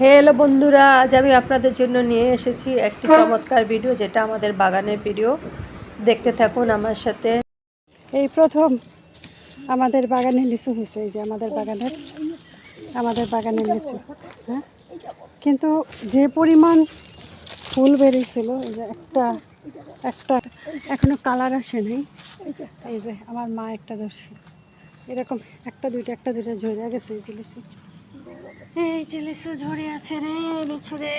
Hello বন্ধুরা, আজ আমি আপনাদের জন্য নিয়ে এসেছি একটি চমৎকার ভিডিও, যেটা আমাদের বাগানের ভিডিও। দেখতে থাকুন আমার সাথে। এই প্রথম আমাদের বাগানে লিচু হয়েছে, এই যে আমাদের বাগানের আমাদের বাগানের লিচু হ্যাঁ? কিন্তু যে পরিমাণ ফুল বেরিয়েছিল, এই যে একটা একটা এখনও কালার আসে নাই। এই যে আমার মা একটা ধরছে। এরকম একটা দুইটা একটা দুইটা ঝরে গেছে এই যে লিচু। এই যে লিচু ঝরে আছে রে, লিচু রে।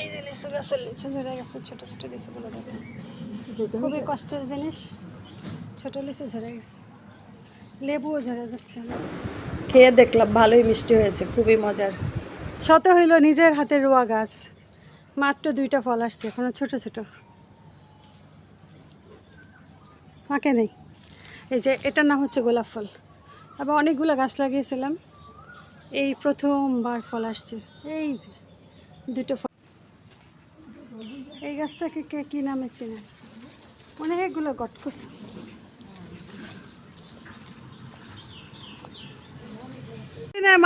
এই যে লিচু গাছের, লিচু ঝরে গেছে, ছোট ছোট লিচুগুলো দেখো। খুবই কষ্টের জিনিস, ছোট লিচু ঝরে গেছে। লেবুও ঝরে যাচ্ছে। খেয়ে দেখলাম ভালোই মিষ্টি হয়েছে, খুবই মজার। শত হইল নিজের হাতের রোয়া গাছ। মাত্র দুইটা ফল আসছে, এখনও ছোট ছোট। ফাঁকে নেই। এই যে এটার নাম হচ্ছে গোলাপ ফল। আবার অনেকগুলো গাছ লাগিয়েছিলাম। এই প্রথমবার ফল আসছে। এই যে, দুটো ফল। এই গাছটাকে কে কী নামে চেনে? অনেকগুলো গটকুস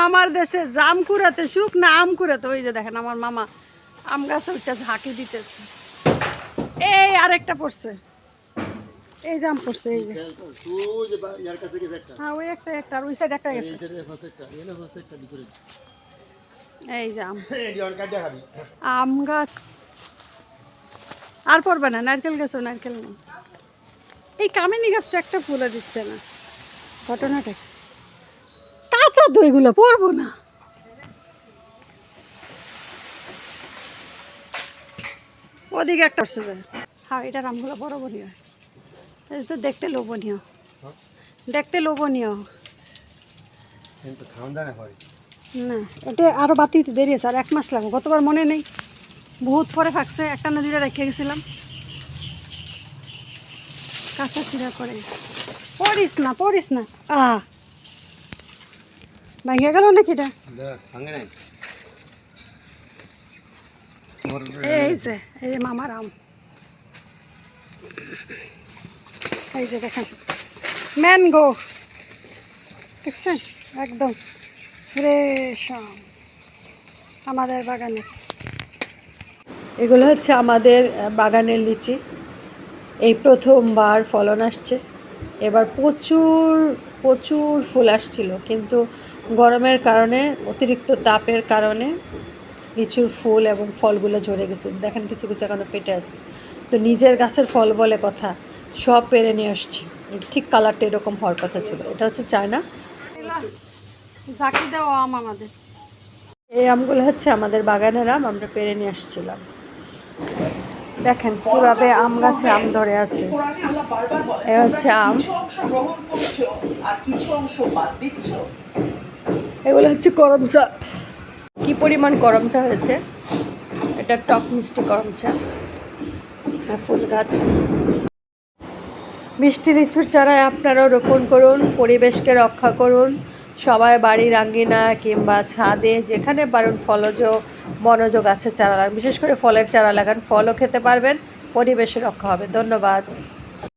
মামার দেশে জাম কুড়াতে সুখ না আম কুড়াতে। ওই যে দেখেন আমার মামা আম গাছে ওইটা ঝাঁকি দিতেছে। এই আরেকটা পড়ছে। এই জাম পড়ছে, এই যে। হ্যাঁ ওই একটা একটা, আর ওই সাইড একটা গেছে এই যে আম। আম গাছ। আর পড়বে না, নারকেল গাছও, নারকেল নেই এই কামিনী গাছটা একটা ফুলে দিচ্ছে না। ঘটনাটা? কাঁচা দইগুলো পরবো না। ওদিকে একটা হ্যাঁ এটার আমগুলো বড় বড় হয়। এটা তো দেখতে লোভনীয় দেখতে লোভনীয় না এটা আরও বাতিতে দেরি আছে আর এক মাস লাগবে গতবার মনে নেই বহুত পরে থাকছে একটা না দুইটা রেখে গেছিলাম কাঁচা চিরা করে পড়িস না পড়িস না আ ভাঙে গেল নাকি এটা এই যে এই মামার আম এই যে দেখেন, ম্যানগো, দেখছেন? একদম ফ্রেশ আমাদের বাগানের। এগুলো হচ্ছে আমাদের বাগানের লিচি। এই প্রথমবার ফলন আসছে। এবার প্রচুর প্রচুর ফুল আসছিল, কিন্তু গরমের কারণে, অতিরিক্ত তাপের কারণে লিচুর ফুল এবং ফলগুলো ঝরে গেছে। দেখেন কিছু কিছু এখনও ফেটে আছে। তো নিজের গাছের ফল বলে কথা। সব পেরে নিয়ে আসছি। ঠিক কালারটা এরকম হওয়ার কথা ছিল। এটা হচ্ছে চায়না। জাকি দেওয়া আম আমাদের। এই আমগুলো হচ্ছে আমাদের বাগানের আম আমরা পেরে নিয়ে আসছিলাম। দেখেন কীভাবে আম গাছে আম ধরে আছে। এ হচ্ছে আম। এগুলো হচ্ছে করম চা। কী পরিমাণ করম চা হয়েছে? এটা টক মিষ্টি করম চা। ফুল গাছ। মিষ্টি লিচুর চারায় আপনারাও রোপণ করুন, পরিবেশকে রক্ষা করুন। সবাই বাড়ির আঙ্গিনা কিংবা ছাদে, যেখানে পারুন ফলজ, বনজ গাছের চারা লাগান। বিশেষ করে ফলের চারা লাগান। ফলও খেতে পারবেন, পরিবেশে রক্ষা হবে। ধন্যবাদ।